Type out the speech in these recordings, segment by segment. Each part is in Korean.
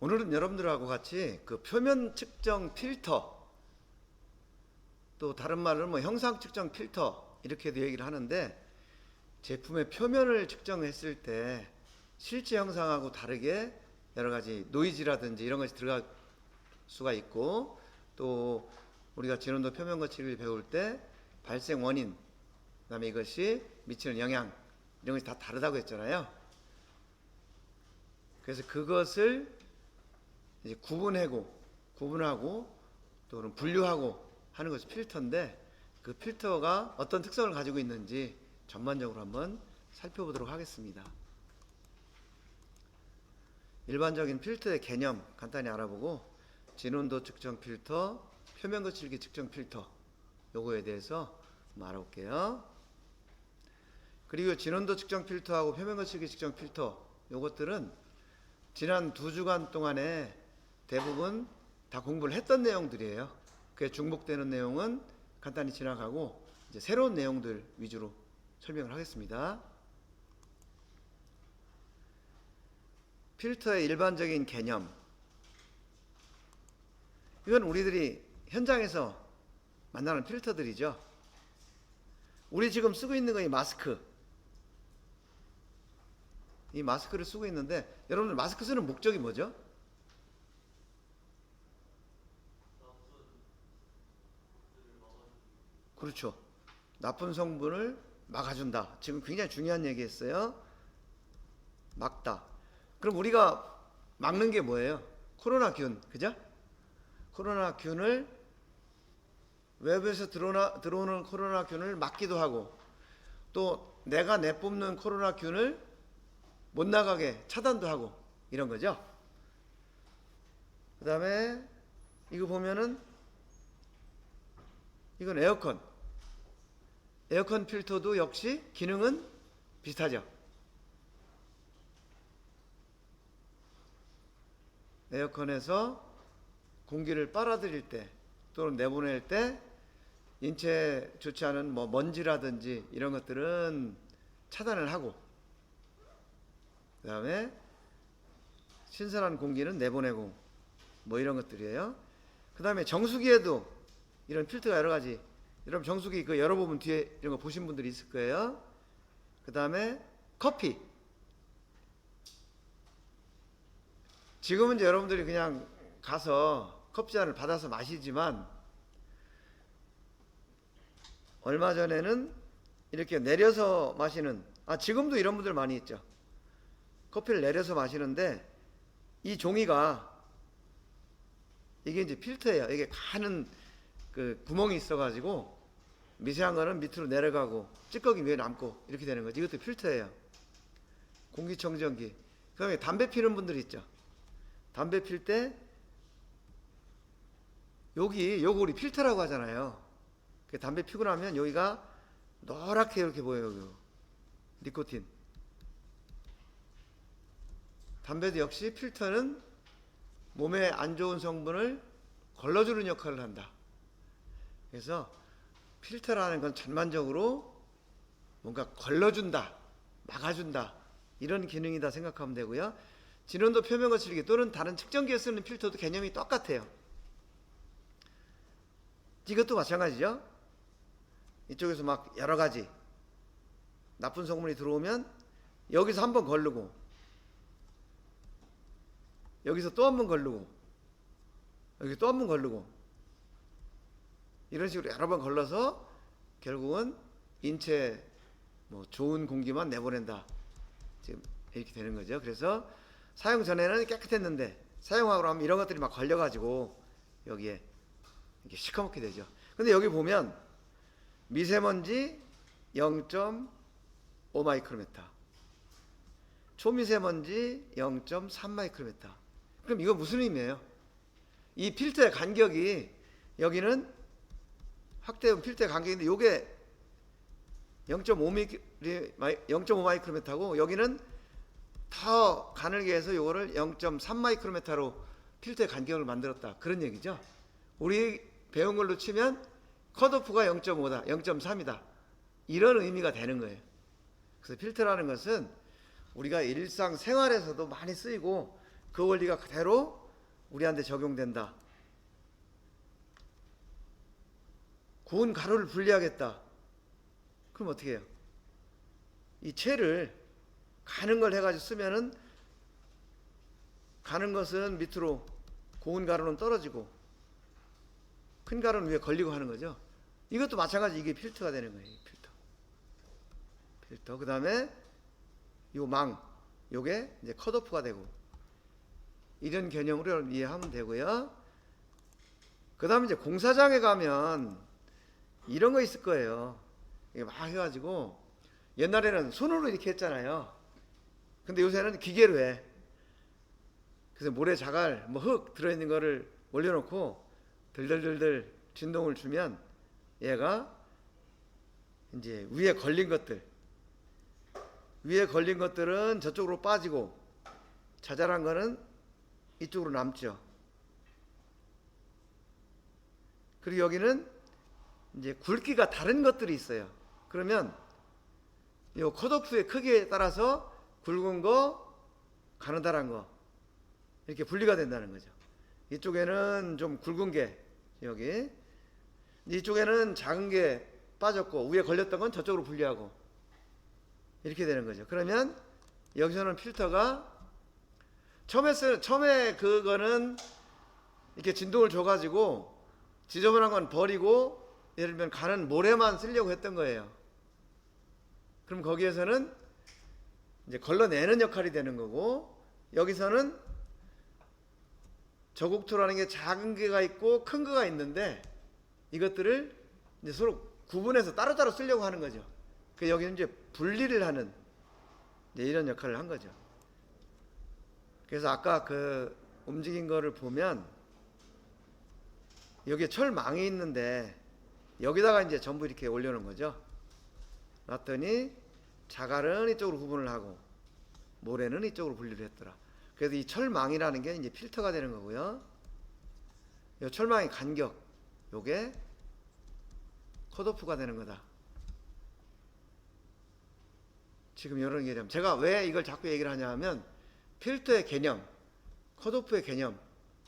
오늘은 여러분들하고 같이 그 표면 측정 필터 또 다른 말로는 뭐 형상 측정 필터 이렇게도 얘기를 하는데 제품의 표면을 측정했을 때 실제 형상하고 다르게 여러 가지 노이즈라든지 이런 것이 들어갈 수가 있고 또 우리가 진원도 표면 거치를 배울 때 발생 원인 그다음에 이것이 미치는 영향 이런 것이 다 다르다고 했잖아요. 그래서 그것을 이제 구분하고 구분하고 또는 분류하고 하는 것이 필터인데 그 필터가 어떤 특성을 가지고 있는지 전반적으로 한번 살펴보도록 하겠습니다. 일반적인 필터의 개념 간단히 알아보고 진온도 측정 필터, 표면 거칠기 측정 필터 요거에 대해서 알아볼게요. 그리고 진온도 측정 필터하고 표면 거칠기 측정 필터 요것들은 지난 두 주간 동안에 대부분 다 공부를 했던 내용들이에요. 그에 중복되는 내용은 간단히 지나가고 이제 새로운 내용들 위주로 설명을 하겠습니다. 필터의 일반적인 개념. 이건 우리들이 현장에서 만나는 필터들이죠. 우리 지금 쓰고 있는 거이 마스크. 이 마스크를 쓰고 있는데 여러분들 마스크 쓰는 목적이 뭐죠? 그렇죠. 나쁜 성분을 막아준다. 지금 굉장히 중요한 얘기했어요. 막다. 그럼 우리가 막는 게 뭐예요? 코로나균, 그죠? 코로나균을 외부에서 들어오나, 들어오는 코로나균을 막기도 하고 또 내가 내뿜는 코로나균을 못 나가게 차단도 하고 이런 거죠. 그 다음에 이거 보면은 이건 에어컨. 에어컨 필터도 역시 기능은 비슷하죠. 에어컨에서 공기를 빨아들일 때 또는 내보낼 때 인체에 좋지 않은 뭐 먼지라든지 이런 것들은 차단을 하고 그다음에 신선한 공기는 내보내고 뭐 이런 것들이에요. 그다음에 정수기에도 이런 필터가 여러 가지. 여러분 정수기 그 열어보면 뒤에 이런 거 보신 분들이 있을 거예요. 그 다음에 커피. 지금은 이제 여러분들이 그냥 가서 커피 잔을 받아서 마시지만 얼마 전에는 이렇게 내려서 마시는 아 지금도 이런 분들 많이 있죠. 커피를 내려서 마시는데 이 종이가 이게 이제 필터예요. 이게 가는 그 구멍이 있어가지고 미세한 거는 밑으로 내려가고 찌꺼기 위에 남고 이렇게 되는 거죠. 이것도 필터예요. 공기청정기. 그 다음에 담배 피는 분들 있죠. 담배 필 때 여기 요거 우리 필터라고 하잖아요. 그 담배 피고 나면 여기가 노랗게 이렇게 보여요. 이거. 니코틴. 담배도 역시 필터는 몸에 안 좋은 성분을 걸러주는 역할을 한다. 그래서 필터라는 건 전반적으로 뭔가 걸러준다, 막아준다 이런 기능이다 생각하면 되고요. 진원도 표면 거칠기 또는 다른 측정기에 쓰는 필터도 개념이 똑같아요. 이것도 마찬가지죠. 이쪽에서 막 여러 가지 나쁜 성분이 들어오면 여기서 한 번 걸르고 여기서 또 한 번 걸르고 여기 또 한 번 걸르고 이런 식으로 여러 번 걸러서 결국은 인체 뭐 좋은 공기만 내보낸다 지금 이렇게 되는 거죠. 그래서 사용 전에는 깨끗했는데 사용하고 나면 이런 것들이 막 걸려가지고 여기에 이렇게 시커멓게 되죠. 근데 여기 보면 미세먼지 0.5 마이크로메타, 초미세먼지 0.3 마이크로메타. 그럼 이거 무슨 의미예요? 이 필터의 간격이 여기는 확대된 필터의 간격인데 이게 0.5 마이크로메타고 여기는 더 가늘게 해서 요거를 0.3 마이크로메타로 필터의 간격을 만들었다. 그런 얘기죠. 우리 배운 걸로 치면 컷오프가 0.5다, 0.3이다. 이런 의미가 되는 거예요. 그래서 필터라는 것은 우리가 일상 생활에서도 많이 쓰이고 그 원리가 그대로 우리한테 적용된다. 구운 가루를 분리하겠다. 그럼 어떻게 해요? 이 채를 가는 걸 해가지고 쓰면은 가는 것은 밑으로 고운 가루는 떨어지고 큰 가루는 위에 걸리고 하는 거죠. 이것도 마찬가지 이게 필터가 되는 거예요. 이 필터. 필터. 그 다음에 요 망, 요게 이제 컷오프가 되고 이런 개념으로 이해하면 되고요. 그 다음에 이제 공사장에 가면 이런 거 있을 거예요. 이게 막 해가지고 옛날에는 손으로 이렇게 했잖아요. 근데 요새는 기계로 해. 그래서 모래 자갈, 뭐 흙 들어있는 거를 올려놓고 들들들들 진동을 주면 얘가 이제 위에 걸린 것들 위에 걸린 것들은 저쪽으로 빠지고 자잘한 거는 이쪽으로 남죠. 그리고 여기는 이제 굵기가 다른 것들이 있어요. 그러면 이 컷오프의 크기에 따라서 굵은 거, 가느다란 거 이렇게 분리가 된다는 거죠. 이쪽에는 좀 굵은 게 여기 이쪽에는 작은 게 빠졌고 위에 걸렸던 건 저쪽으로 분리하고 이렇게 되는 거죠. 그러면 여기서는 필터가 처음에 쓰, 처음에 그거는 이렇게 진동을 줘가지고 지저분한 건 버리고 예를 들면 가는 모래만 쓰려고 했던 거예요. 그럼 거기에서는 이제 걸러내는 역할이 되는 거고 여기서는 저국토라는 게 작은 게가 있고 큰 거가 있는데 이것들을 이제 서로 구분해서 따로따로 쓰려고 하는 거죠. 그 여기는 이제 분리를 하는 이제 이런 역할을 한 거죠. 그래서 아까 그 움직인 거를 보면 여기에 철망이 있는데 여기다가 이제 전부 이렇게 올려놓은 거죠. 놨더니 자갈은 이쪽으로 구분을 하고 모래는 이쪽으로 분리를 했더라. 그래서 이 철망이라는 게 이제 필터가 되는 거고요. 이 철망의 간격, 요게 컷오프가 되는 거다. 지금 이런 개념. 제가 왜 이걸 자꾸 얘기를 하냐 하면 필터의 개념, 컷오프의 개념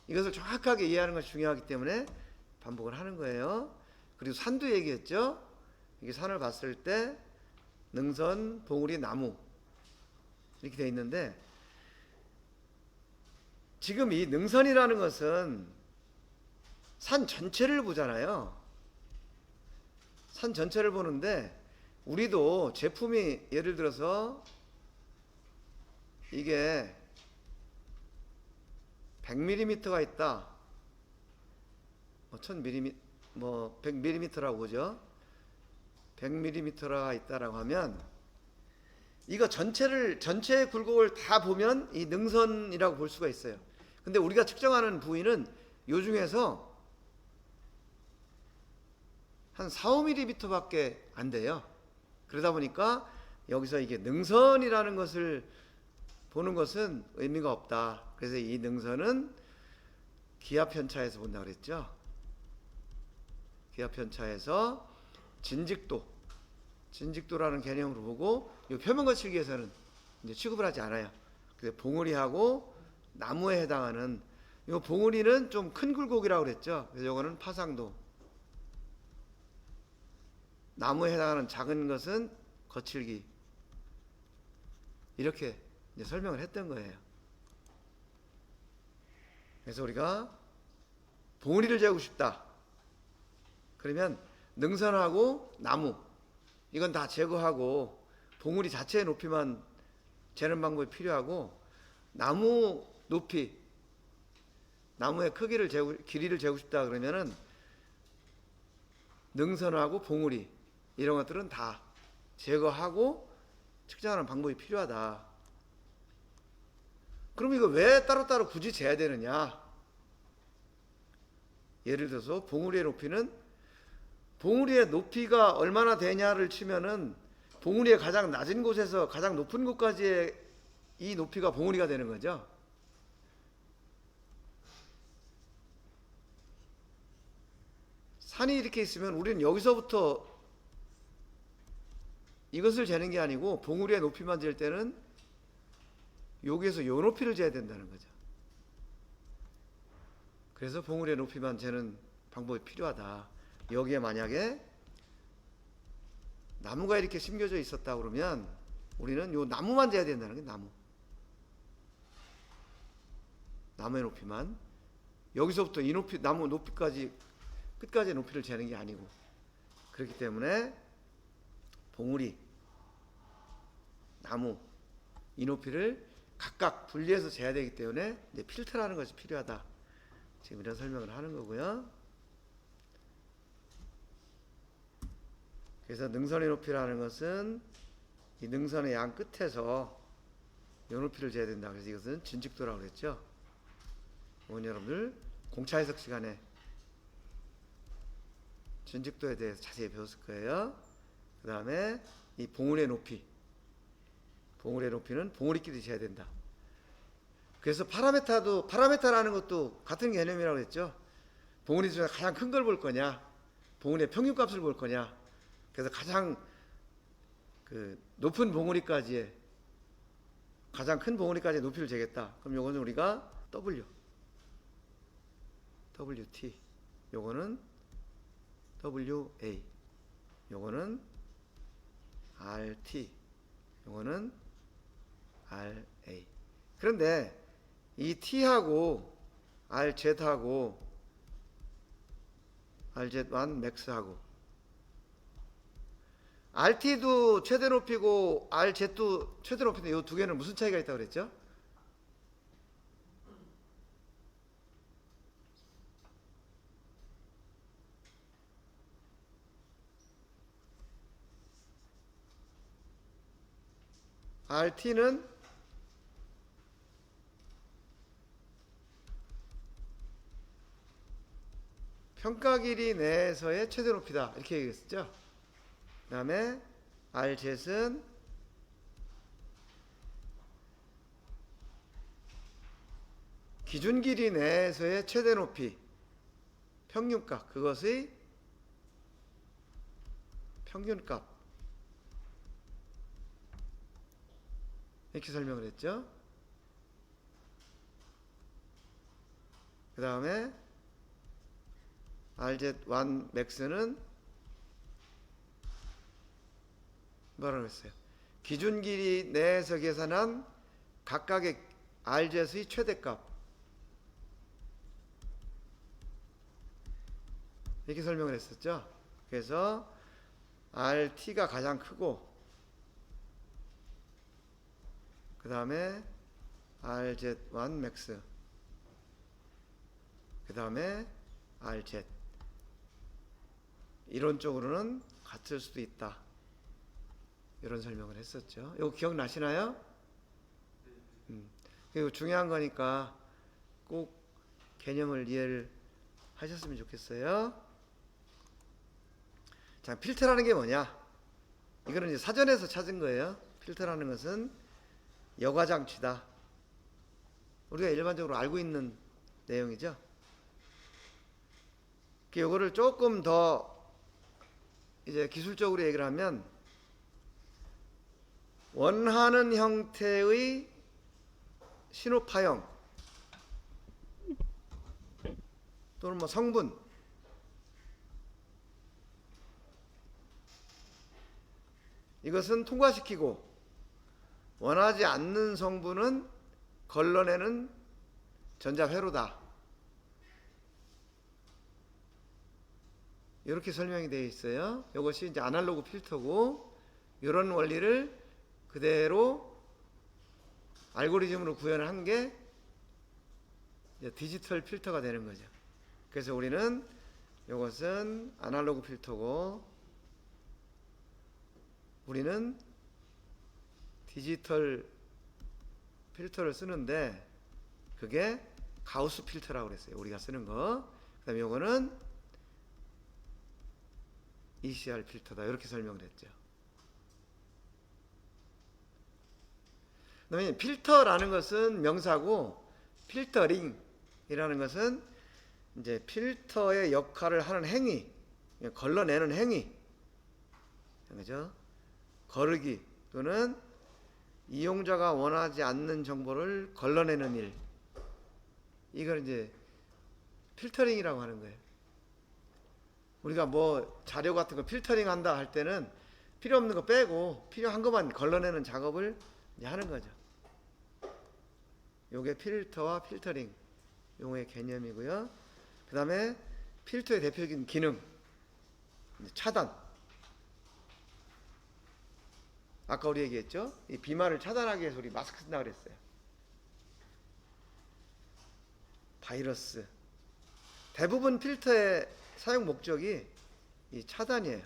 이것을 정확하게 이해하는 것이 중요하기 때문에 반복을 하는 거예요. 그리고 산도 얘기했죠. 이게 산을 봤을 때 능선, 봉우리, 나무 이렇게 돼 있는데 지금 이 능선이라는 것은 산 전체를 보잖아요. 산 전체를 보는데 우리도 제품이 예를 들어서 이게 100mm가 있다. 뭐 1000mm 뭐 100mm라고 보죠. 100mm가 있다라고 하면 이거 전체를 전체의 굴곡을 다 보면 이 능선이라고 볼 수가 있어요. 근데 우리가 측정하는 부위는 요 중에서 한 4, 5mm밖에 안 돼요. 그러다 보니까 여기서 이게 능선이라는 것을 보는 것은 의미가 없다. 그래서 이 능선은 기압 편차에서 본다 그랬죠. 기압 편차에서 진직도, 진직도라는 개념으로 보고 이 표면 거칠기에서는 이제 취급을 하지 않아요. 그래서 봉우리하고 나무에 해당하는 이 봉우리는 좀 큰 굴곡이라고 그랬죠. 그래서 이거는 파상도. 나무에 해당하는 작은 것은 거칠기. 이렇게 설명을 했던 거예요. 그래서 우리가 봉우리를 재고 싶다. 그러면 능선하고 나무 이건 다 제거하고 봉우리 자체의 높이만 재는 방법이 필요하고 나무 높이 나무의 크기를 재고 길이를 재고 싶다 그러면은 능선하고 봉우리 이런 것들은 다 제거하고 측정하는 방법이 필요하다. 그럼 이거 왜 따로따로 굳이 재야 되느냐? 예를 들어서 봉우리의 높이는 봉우리의 높이가 얼마나 되냐를 치면은 봉우리의 가장 낮은 곳에서 가장 높은 곳까지의 이 높이가 봉우리가 되는 거죠. 산이 이렇게 있으면 우리는 여기서부터 이것을 재는 게 아니고 봉우리의 높이만 잴 때는 여기에서 요 높이를 재야 된다는 거죠. 그래서 봉우리의 높이만 재는 방법이 필요하다. 여기에 만약에 나무가 이렇게 심겨져 있었다 그러면 우리는 요 나무만 재야 된다는 게 나무. 나무의 높이만 여기서부터 이 높이 나무 높이까지 끝까지 높이를 재는 게 아니고 그렇기 때문에 봉우리 나무 이 높이를 각각 분리해서 재야 되기 때문에 필터라는 것이 필요하다. 지금 이런 설명을 하는 거고요. 그래서 능선의 높이라는 것은 이 능선의 양 끝에서 요 높이를 재야 된다. 그래서 이것은 진직도라고 그랬죠. 오늘 여러분들 공차 해석 시간에 진직도에 대해서 자세히 배웠을 거예요. 그 다음에 이 봉우리의 높이. 봉우리의 높이는 봉우리끼리 재야 된다. 그래서 파라메타도 파라메타라는 것도 같은 개념이라고 했죠. 봉우리 중에 가장 큰 걸 볼 거냐, 봉우리의 평균값을 볼 거냐. 그래서 가장 그 높은 봉우리까지의 가장 큰 봉우리까지 높이를 재겠다. 그럼 요거는 우리가 W, WT, 요거는 WA, 요거는 RT, 요거는 RA. 그런데 이 T하고 RZ하고 RZ1 맥스하고 RT도 최대 높이고 RZ도 최대 높이인데 이 두 개는 무슨 차이가 있다고 그랬죠? RT는 평가 길이 내에서의 최대 높이다 이렇게 얘기했었죠. 그 다음에 RZ은 기준 길이 내에서의 최대 높이 평균값 그것의 평균값 이렇게 설명을 했죠. 그 다음에 RZ1 max는 뭐라고 했어요? 기준 길이 내에서 계산한 각각의 RZ의 최대값 이렇게 설명을 했었죠. 그래서 RT가 가장 크고 그 다음에 RZ1 max 그 다음에 RZ 이론적으로는 같을 수도 있다 이런 설명을 했었죠 이거 기억나시나요? 음, 이거 중요한 거니까 꼭 개념을 이해를 하셨으면 좋겠어요 자 필터라는 게 뭐냐 이거는 이제 사전에서 찾은 거예요 필터라는 것은 여과 장치다. 우리가 일반적으로 알고 있는 내용이죠. 이거를 조금 더 이제 기술적으로 얘기를 하면 원하는 형태의 신호파형 또는 뭐 성분 이것은 통과시키고 원하지 않는 성분은 걸러내는 전자회로다. 이렇게 설명이 되어 있어요. 이것이 이제 아날로그 필터고 이런 원리를 그대로 알고리즘으로 구현한 게 이제 디지털 필터가 되는 거죠. 그래서 우리는 이것은 아날로그 필터고 우리는 디지털 필터를 쓰는데 그게 가우스 필터라고 그랬어요. 우리가 쓰는 거. 그다음에 요거는 ECR 필터다. 이렇게 설명을 했죠. 그다음에 필터라는 것은 명사고 필터링이라는 것은 이제 필터의 역할을 하는 행위, 걸러내는 행위, 그죠? 거르기 또는 이용자가 원하지 않는 정보를 걸러내는 일. 이걸 이제 필터링이라고 하는 거예요. 우리가 뭐 자료 같은 거 필터링 한다 할 때는 필요 없는 거 빼고 필요한 것만 걸러내는 작업을 하는 거죠. 요게 필터와 필터링 용어의 개념이고요. 그 다음에 필터의 대표적인 기능 차단. 아까 우리 얘기했죠? 이 비말을 차단하기 위해서 우리 마스크 쓴다 그랬어요. 바이러스. 대부분 필터의 사용 목적이 이 차단이에요.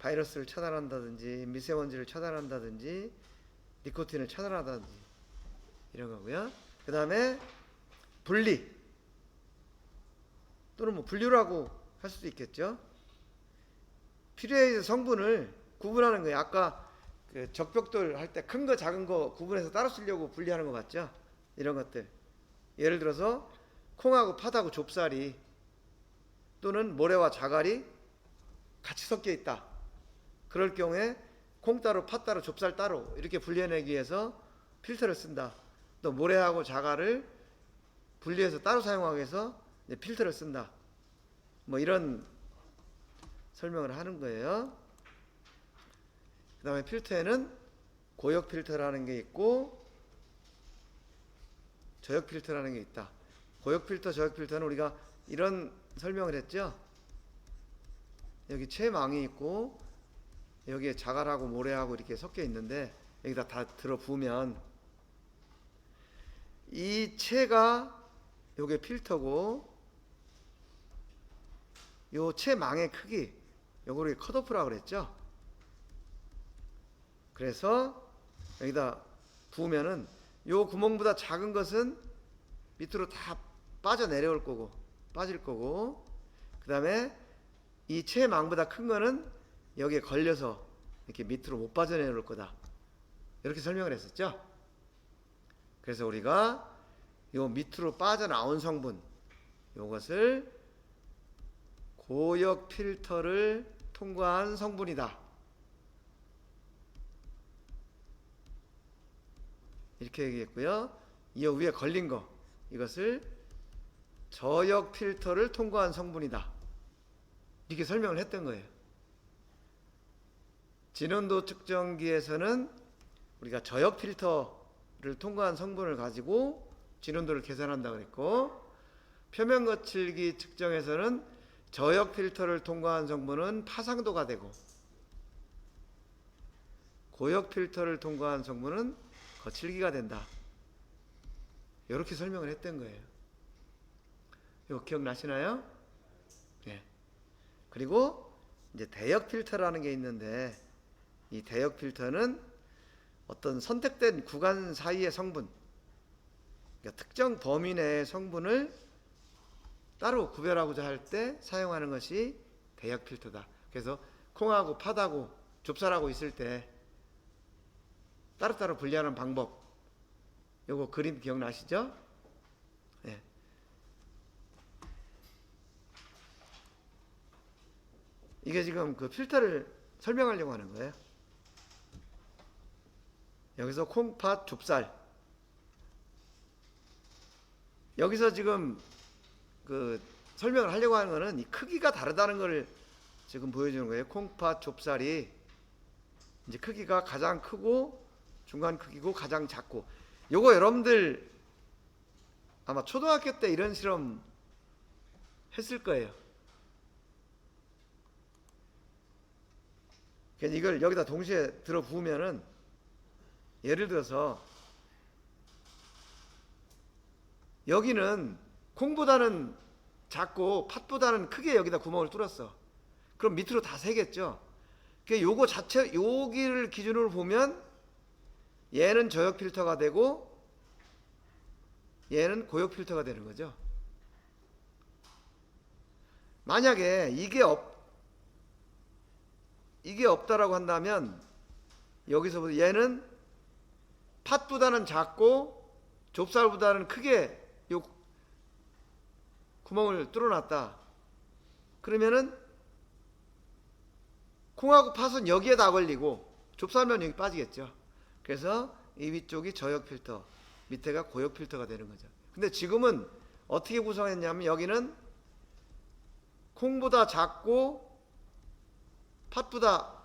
바이러스를 차단한다든지 미세먼지를 차단한다든지 니코틴을 차단한다든지 이런 거고요. 그 다음에 분리 또는 뭐 분류라고 할 수도 있겠죠. 필요의 성분을 구분하는 거예요. 아까 그 적벽돌 할 때 큰 거 작은 거 구분해서 따로 쓰려고 분리하는 거 맞죠? 이런 것들. 예를 들어서 콩하고 팥하고 좁쌀이 또는 모래와 자갈이 같이 섞여 있다. 그럴 경우에 콩 따로 팥 따로 좁쌀 따로 이렇게 분리해내기 위해서 필터를 쓴다. 또 모래하고 자갈을 분리해서 따로 사용하기 위해서 필터를 쓴다. 뭐 이런 설명을 하는 거예요. 그 다음에 필터에는 고역 필터라는 게 있고 저역 필터라는 게 있다. 고역 필터, 저역 필터는 우리가 이런 설명을 했죠. 여기 체망이 있고 여기에 자갈하고 모래하고 이렇게 섞여 있는데 여기다 다 들어 부으면 이 체가 요게 필터고 요 체망의 크기 요거를 컷오프라고 그랬죠. 그래서 여기다 부으면은 요 구멍보다 작은 것은 밑으로 다 빠져 내려올 거고 빠질 거고 그다음에 이 체망보다 큰 거는 여기에 걸려서 이렇게 밑으로 못 빠져내올 거다. 이렇게 설명을 했었죠. 그래서 우리가 요 밑으로 빠져나온 성분 요것을 고역 필터를 통과한 성분이다. 이렇게 얘기했고요. 이 위에 걸린 거 이것을 저역 필터를 통과한 성분이다. 이렇게 설명을 했던 거예요. 진원도 측정기에서는 우리가 저역 필터를 통과한 성분을 가지고 진원도를 계산한다 그랬고 표면 거칠기 측정에서는 저역 필터를 통과한 성분은 파상도가 되고 고역 필터를 통과한 성분은 거칠기가 된다. 이렇게 설명을 했던 거예요. 이거 기억나시나요? 네. 그리고 이제 대역 필터라는 게 있는데 이 대역 필터는 어떤 선택된 구간 사이의 성분, 그러니까 특정 범위 내의 성분을 따로 구별하고자 할 때 사용하는 것이 대역 필터다. 그래서 콩하고 팥하고 좁쌀하고 있을 때 따로따로 분리하는 방법. 요거 그림 기억나시죠? 예. 이게 지금 그 필터를 설명하려고 하는 거예요. 여기서 콩팥 좁쌀. 여기서 지금 그 설명을 하려고 하는 거는 이 크기가 다르다는 걸 지금 보여주는 거예요. 콩팥 좁쌀이 이제 크기가 가장 크고 중간 크기고 가장 작고 요거 여러분들 아마 초등학교 때 이런 실험 했을 거예요. 이걸 여기다 동시에 들어 부으면은 예를 들어서 여기는 콩보다는 작고 팥보다는 크게 여기다 구멍을 뚫었어. 그럼 밑으로 다 새겠죠. 그 요거 자체 여기를 기준으로 보면 얘는 저역 필터가 되고 얘는 고역 필터가 되는 거죠. 만약에 이게 없 이게 없다라고 한다면 여기서부터 얘는 팥보다는 작고 좁쌀보다는 크게 요 구멍을 뚫어놨다. 그러면은 콩하고 팥은 여기에 다 걸리고 좁쌀면 여기 빠지겠죠. 그래서 이 위쪽이 저역 필터, 밑에가 고역 필터가 되는 거죠. 근데 지금은 어떻게 구성했냐면 여기는 콩보다 작고 팥보다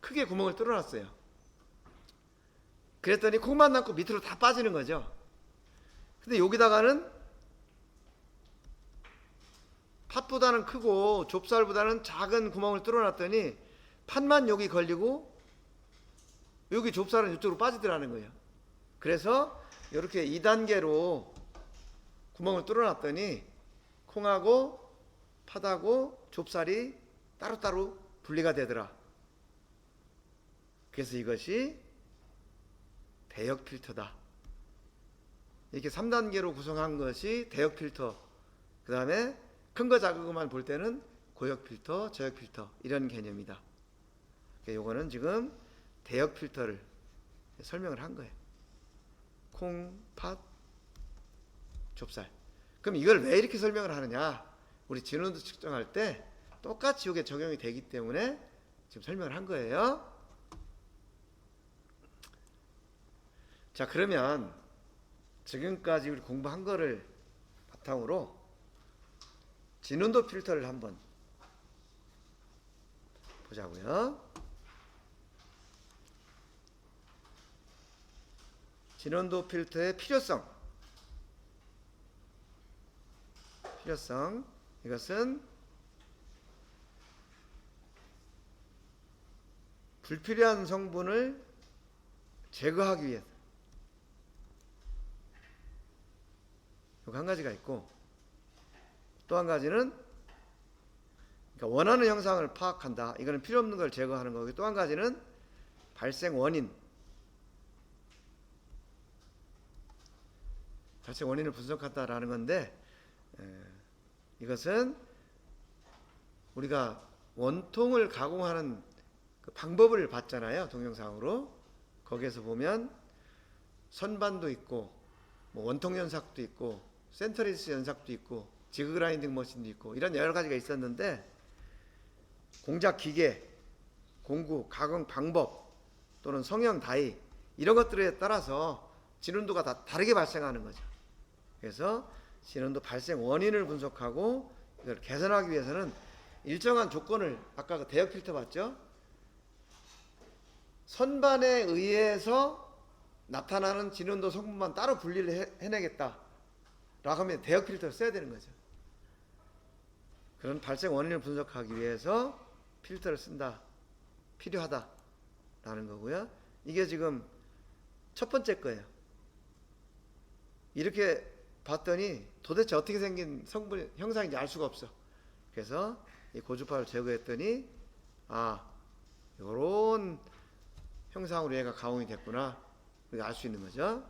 크게 구멍을 뚫어놨어요. 그랬더니 콩만 남고 밑으로 다 빠지는 거죠. 근데 여기다가는 팥보다는 크고 좁쌀보다는 작은 구멍을 뚫어놨더니 팥만 여기 걸리고 여기 좁쌀은 이쪽으로 빠지더라는 거예요. 그래서 이렇게 2단계로 구멍을 뚫어놨더니 콩하고 팥하고 좁쌀이 따로따로 분리가 되더라. 그래서 이것이 대역 필터다. 이렇게 3단계로 구성한 것이 대역 필터. 그 다음에 큰 거 작은 것만 볼 때는 고역 필터, 저역 필터 이런 개념이다. 요거는 지금 대역 필터를 설명을 한 거예요. 콩, 팥, 좁쌀. 그럼 이걸 왜 이렇게 설명을 하느냐? 우리 진원도 측정할 때 똑같이 이게 적용이 되기 때문에 지금 설명을 한 거예요. 자, 그러면 지금까지 우리 공부한 거를 바탕으로 진원도 필터를 한번 보자고요. 진원도 필터의 필요성. 필요성. 이것은 불필요한 성분을 제거하기 위해서. 이거 한 가지가 있고 또 한 가지는 그러니까 원하는 형상을 파악한다. 이거는 필요 없는 걸 제거하는 거고 또 한 가지는 발생 원인. 발생 원인을 분석한다라는 건데 에, 이것은 우리가 원통을 가공하는 그 방법을 봤잖아요 동영상으로 거기에서 보면 선반도 있고 뭐 원통 연삭도 있고 센터리스 연삭도 있고 지그 그라인딩 머신도 있고 이런 여러 가지가 있었는데 공작 기계, 공구, 가공 방법 또는 성형 다이 이런 것들에 따라서 진원도가 다 다르게 발생하는 거죠. 그래서 진원도 발생 원인을 분석하고 이걸 개선하기 위해서는 일정한 조건을 아까 그 대역 필터 봤죠? 선반에 의해서 나타나는 진원도 성분만 따로 분리를 해, 해내겠다. 라고 하면 대역 필터를 써야 되는 거죠. 그런 발생 원인을 분석하기 위해서 필터를 쓴다. 필요하다. 라는 거고요. 이게 지금 첫 번째 거예요. 이렇게 봤더니 도대체 어떻게 생긴 성분 형상인지 알 수가 없어. 그래서 이 고주파를 제거했더니 아 요런 형상으로 얘가 가공이 됐구나. 우리가 알 수 있는 거죠.